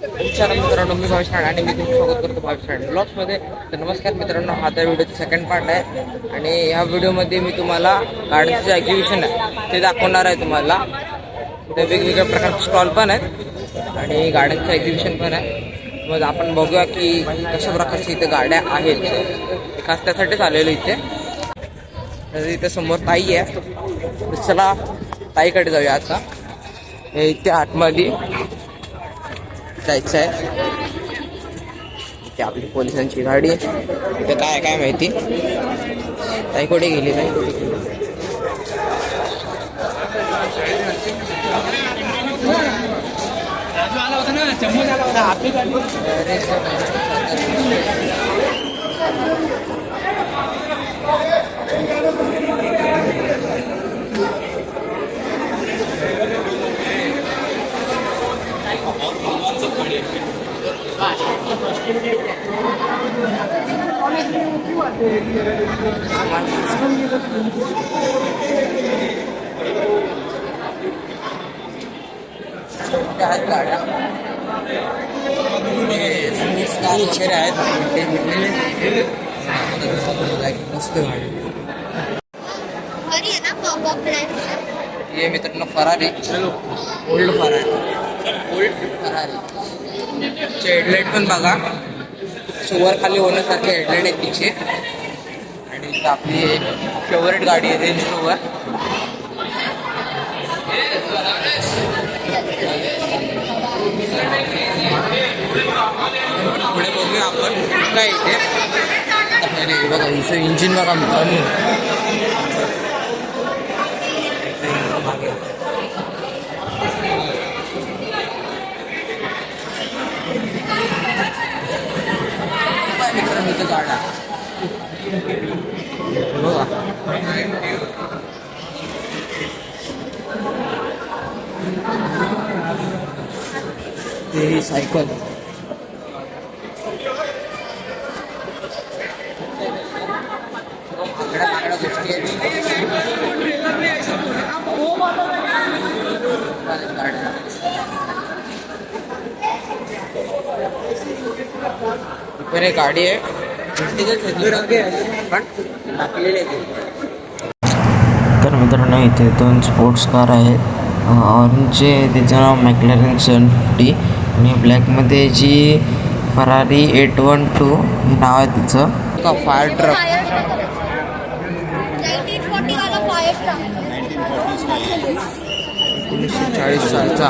नमस्कार मित्रांनो मी भावेश राणे आणि मी तुमचं स्वागत करतो भावेश ब्लॉग्समध्ये तर नमस्कार मित्रांनो हा त्या व्हिडिओचा सेकंड पार्ट आहे. आणि ह्या व्हिडिओमध्ये मी तुम्हाला गार्डनचं जे एक्झिबिशन आहे ते दाखवणार आहे तुम्हाला. ते वेगवेगळ्या प्रकारचे स्टॉल पण आहेत आणि गार्डनचं एक्झिबिशन पण आहे. मग आपण बघूया की कशा प्रकारच्या इथे गाड्या आहेत. खास त्यासाठीच आलेलो इथे. तर इथे समोर ताई आहे. तर चला ताईकडे जाऊया आता. हे इथे आतमध्ये. जायचं आहे इथे आपली पोलिसांची गाडी आहे. इथे काय काय माहिती? ताई कुठे गेली नाही कुठे गेली अरे इथे आहेत गाड्या हे स्पोर्ट्स कार वगैरे आहेत ते भेटलेले मस्त आहे हे मित्रांनो फरारी ओल्ड फरारी ओल्ड फरारी चे हेडलाईट पण बघा. सुवर खाली होण्यासारखे हेडलाईट आहेत तिचे. आणि इथं आपली फेवरेट गाडी आहे रेंज रोवर पुढे बघूया आपण काय इथे अरे बघा हिचं इंजिन बघा मित्रांनो गाडा. काय मित्रांनो इथं गाड्या बघा ते सायकल गाडी आहे तर मित्रांनो इथे दोन स्पोर्ट्स कार आहेत. ऑरेंजचे त्याचं नाव मॅक्लॅरन सेवन फिफ्टी आणि ब्लॅकमध्ये जी फरारी एट वन टू हे नाव आहे तिचं. का फायर ट्रक एकोणीसशे चाळीस सालचा.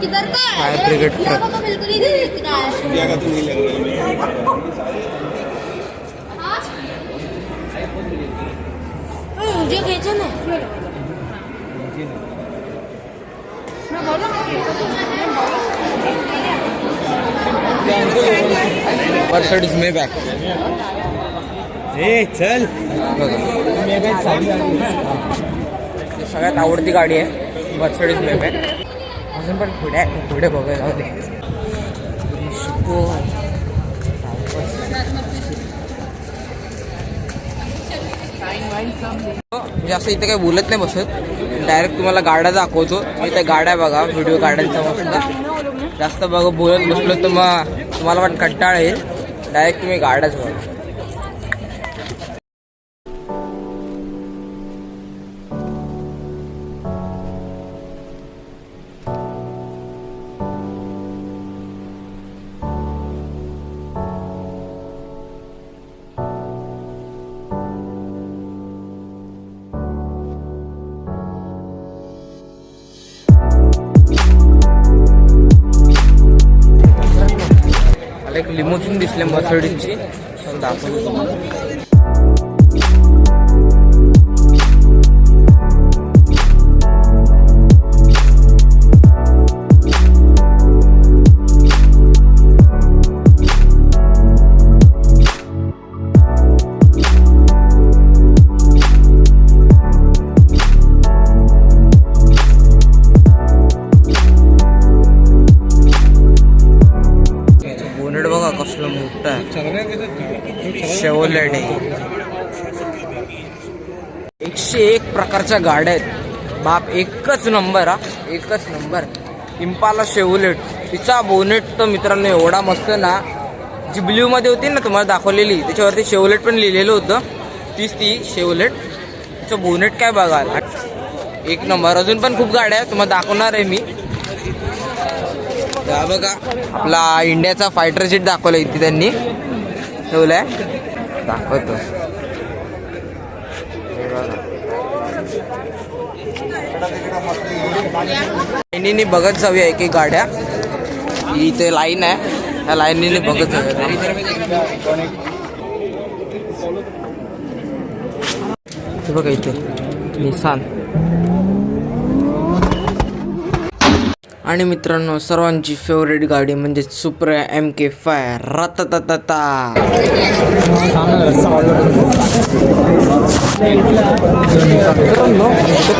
किधर का? Fire brigade truck. का तो बिल्कुल ही नहीं दिख रहा है इंडिया का तो नहीं लग रहा ना मर्सडीज मे बॅक चल. सगळ्यात आवडती गाडी आहे. मर्सडीज मे बॅक अजून पण पुढे पुढे बघायला शिको म्हणजे असं इथे काही बोलत नाही बसत. डायरेक्ट तुम्हाला गाड्या दाखवतो. इथे गाड्या बघा व्हिडिओ गाड्यांचा मस्त. जास्त बघा बोलत बसलो तर मग तुम्हाला पण कंटाळ येईल. डायरेक्ट तुम्ही गाड्याच बघा. मला दिसले मर्सडीजची दाखवतो तुम्हाला आहे एकशे एक प्रकारच्या गाड्या आहेत. बाप एकच नंबर हा. एकच नंबर. Impala Chevrolet. तिचा बोनेट तर मित्रांनो एवढा मस्त ना जी ब्ल्यूमध्ये होती ना तुम्हाला दाखवलेली त्याच्यावरती शेवलेट पण लिहिलेलं होतं. तीच ती शेवलेट. तिचं बोनेट काय बघा. एक नंबर. अजून पण खूप गाड्या आहेत. तुम्हाला दाखवणार आहे मी. बघा. आपला इंडियाचा फायटर सीट दाखवला इथे त्यांनी. ठेवलाय. दाखवतो. लाईनीने बघत जाऊया एक एक गाड्या इथे लाईन आहे. त्या लाईनीने बघत जाऊया. बघा इथे. निसान. आणि मित्रांनो सर्वांची फेवरेट गाडी म्हणजे सुप्र एम के फाय रताताता मित्रांनो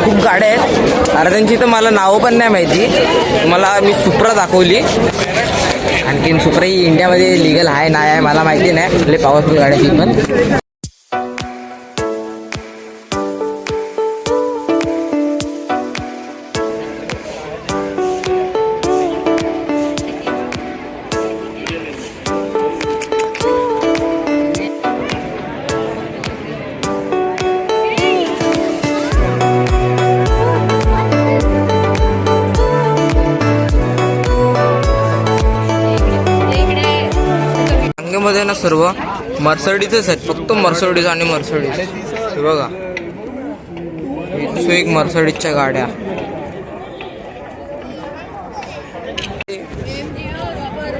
खूप गाड्या आहेत. अरे त्यांची तर मला नावं पण नाही माहिती. मला मी सुप्रा दाखवली. आणखीन सुप्रा ही इंडियामध्ये लिगल आहे नाही आहे मला माहिती नाही. आपले पावरफुल गाड्या पण. मध्ये ना सर्व मर्सडीचेच आहेत. फक्त मर्सडीज आणि मर्सडीज हे बघा. एक मर्सडीजच्या गाड्या.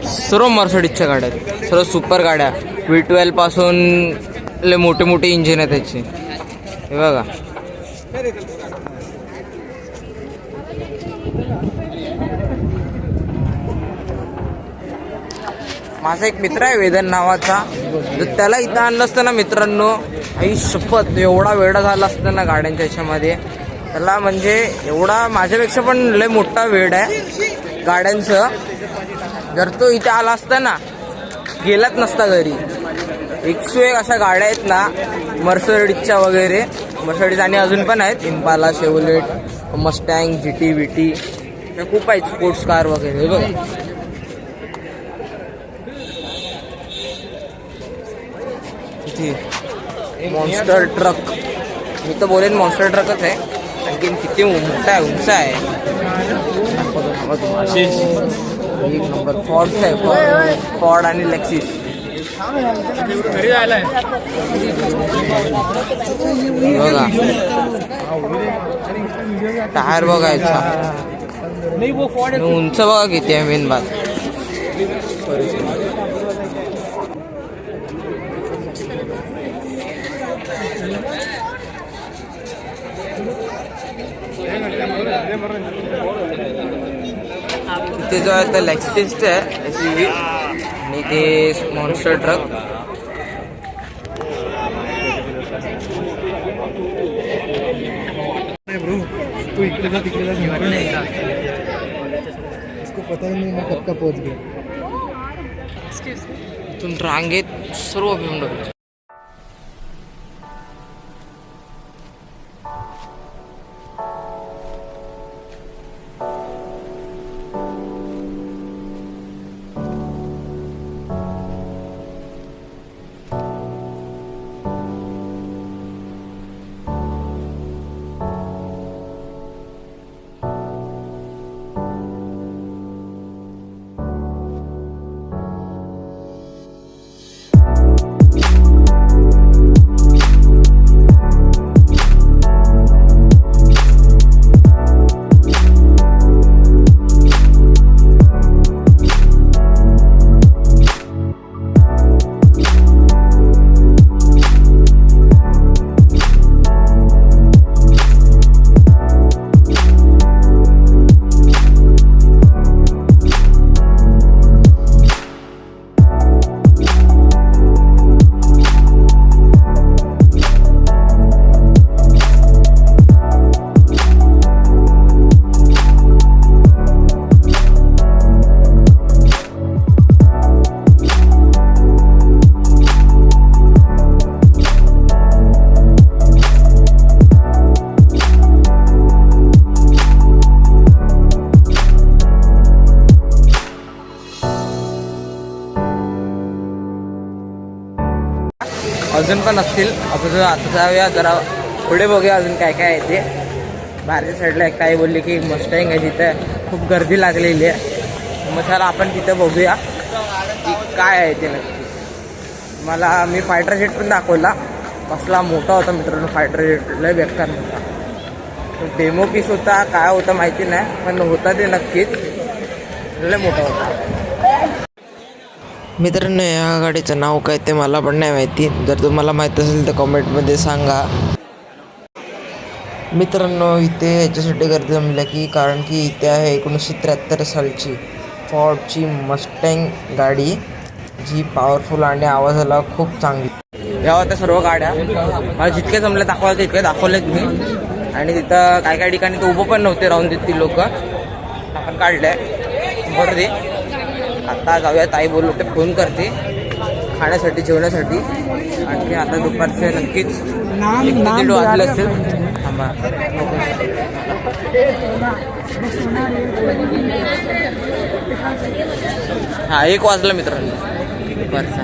सर्व मर्सडीजच्या गाड्या आहेत. सर्व सुपर गाड्या. व्ही ट्वेल्वपासून लय मोठे मोठे इंजिन आहेत त्याचे हे बघा. माझा एक मित्र आहे वेदन नावाचा. तर त्याला इथं आणलं असतं ना मित्रांनो. आई शपथ एवढा वेडा झाला असतं ना गाड्यांच्या ह्याच्यामध्ये त्याला म्हणजे एवढा माझ्यापेक्षा पण लय मोठा वेड आहे गाड्यांचं. जर तो इथे आला असता ना गेलाच नसता घरी. एकशे एक अशा गाड्या आहेत ना मर्सडीजच्या वगैरे. मर्सडीज आणि अजून पण आहेत. Impala Chevrolet Mustang G T V T. खूप आहेत स्पोर्ट्स कार वगैरे. हे बघा. किती मॉन्स्टर ट्रक मी तर बोलेन मॉन्स्टर ट्रकच आहे. आणखीन किती मोठा आहे उंच आहे. एक नंबर. फॉर्डच आहे फॉर्ड फॉर्ड आणि लेक्सिस बघा. टायर बघायचा उंच बघा किती आहे मेन बात. इथे जो आहे तर लेक्सिसचं आहे एस यू व्ही आणि ते मॉन्स्टर ट्रक तू इकडे जा तिकडे जा इसको पता ही नहीं मैं कब का पहुंच गया इथून रांगेत सर्व भिवंड अजून पण असतील. आपण आता जाऊया जरा पुढे बघूया अजून काय काय आहे ते. बाहेरच्या साईडला एक काही बोलली की मस्टँग आहे तिथं. खूप गर्दी लागलेली आहे. मग चला आपण तिथं बघूया की काय आहे ते नक्की. मला मी फायटर जेट पण दाखवला. कसला मोठा होता मित्रांनो फायटर जेट लय बेकार होता. डेमो पीस होता काय होता माहिती नाही पण होता ते नक्कीच. लय मोठा होता. मित्रांनो या गाडीचं नाव काय ते मला पण नाही माहिती. जर तुम्हाला माहीत असेल तर कमेंटमध्ये सांगा. मित्रांनो इथे याच्यासाठी गर्दी जमल्या की कारण की इथे आहे एकोणीसशे त्र्याहत्तर सालची फॉर्डची मस्टँग गाडी जी पॉवरफुल आणि आवाजाला खूप चांगली. या होत्या सर्व गाड्या. मला जितके जमले दाखवायला तितके दाखवलेत मी. आणि तिथं काय काय ठिकाणी तर उभं पण नव्हते राहून देत ती लोक. आपण काढलंय. बरं दे आता जाऊया ताई बोलू ते फोन करते. खाण्यासाठी जेवण्यासाठी आणखी आता दुपारचे नक्कीच दीड वाजले असेल. थांबा. हा एक वाजला मित्रांनो. दुपारचा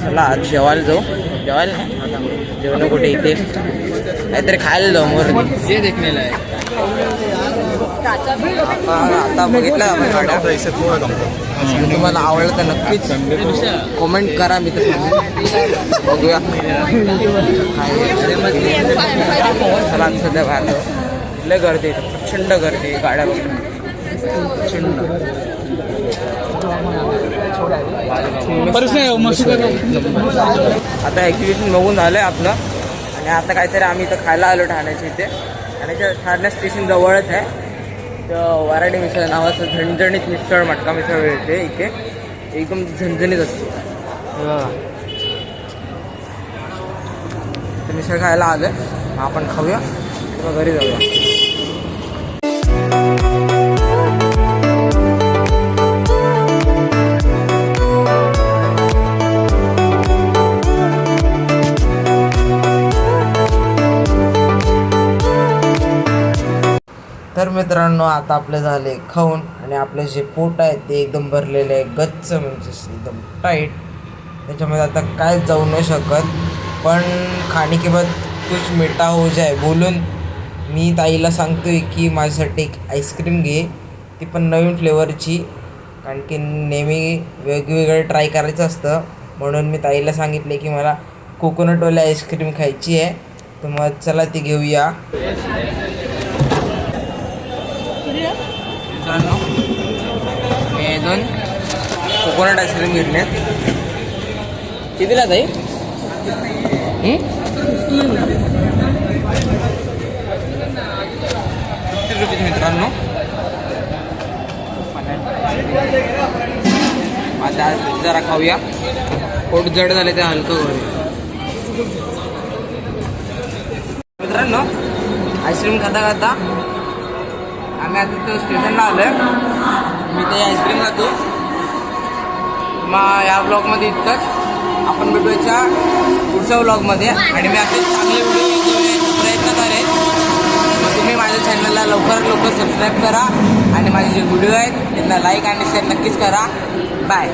चला आज जेवायला जाऊ. जेवायला नाही जेवण कुठे इथे? काहीतरी खायला जाऊ मोर जे देखणेला आहे आता बघितलं आपण गाड्या. आणि तुम्हाला आवडलं तर नक्कीच कमेंट करा मी तर बघूया. काय चला सध्या बाहेर लय गर्दी. प्रचंड गर्दी गाड्या बघ प्रचंड. आता एक्झिबिशन बघून झालं आहे आपलं. आणि आता काहीतरी आम्ही इथं खायला आलो ठाण्याच्या इथे. ठाण्याच्या ठाणे स्टेशन जवळच आहे. तर वराडी मिसळ नावाचं झणझणीत मिसळ मटका मिसळ मिळते इथे. एकदम झणझणीत असते. मिसळ खायला आलं आहे आपण खाऊया. किंवा घरी जाऊया. तर मित्रांनो आता आपले झाले खाऊन आणि आपले जे पोट आहे ते एकदम भरलेले आहे. गच्च म्हणजे एकदम टाईट त्याच्यामध्ये आता काय जाऊ नाही शकत. पण खाणे के कुछ मिठा हो जाय बोलून मी ताईला सांगतोय की माझ्यासाठी एक आईस्क्रीम घे. ती पण नवीन फ्लेवरची कारण की नेहमी वेगवेगळं ट्राय करायचं असतं. म्हणून मी ताईला सांगितले की मला कोकोनटवाली आईस्क्रीम खायची आहे. तर मग चला ती घेऊया. कोकोनट आईस्क्रीम घेतल्यात कितीला ताई? फिफ्टी रुपीज मित्रांनो. आता जरा खाऊया. पोट जड झाले ते हलकं करूया. मित्रांनो आईस्क्रीम खाता खाता आम्ही आता स्टेशनला आलोय. मी ते आईस्क्रीम खातो. मग या ब्लॉगमध्ये इतकंच. आपण भेटूयाच्या पुढच्या ब्लॉगमध्ये आणि मी आता चांगले व्हिडिओ प्रयत्न करेन. मग तुम्ही माझ्या चॅनलला लवकरात लवकर सबस्क्राईब करा. आणि माझे जे व्हिडिओ आहेत त्यांना लाईक आणि शेअर नक्कीच करा. बाय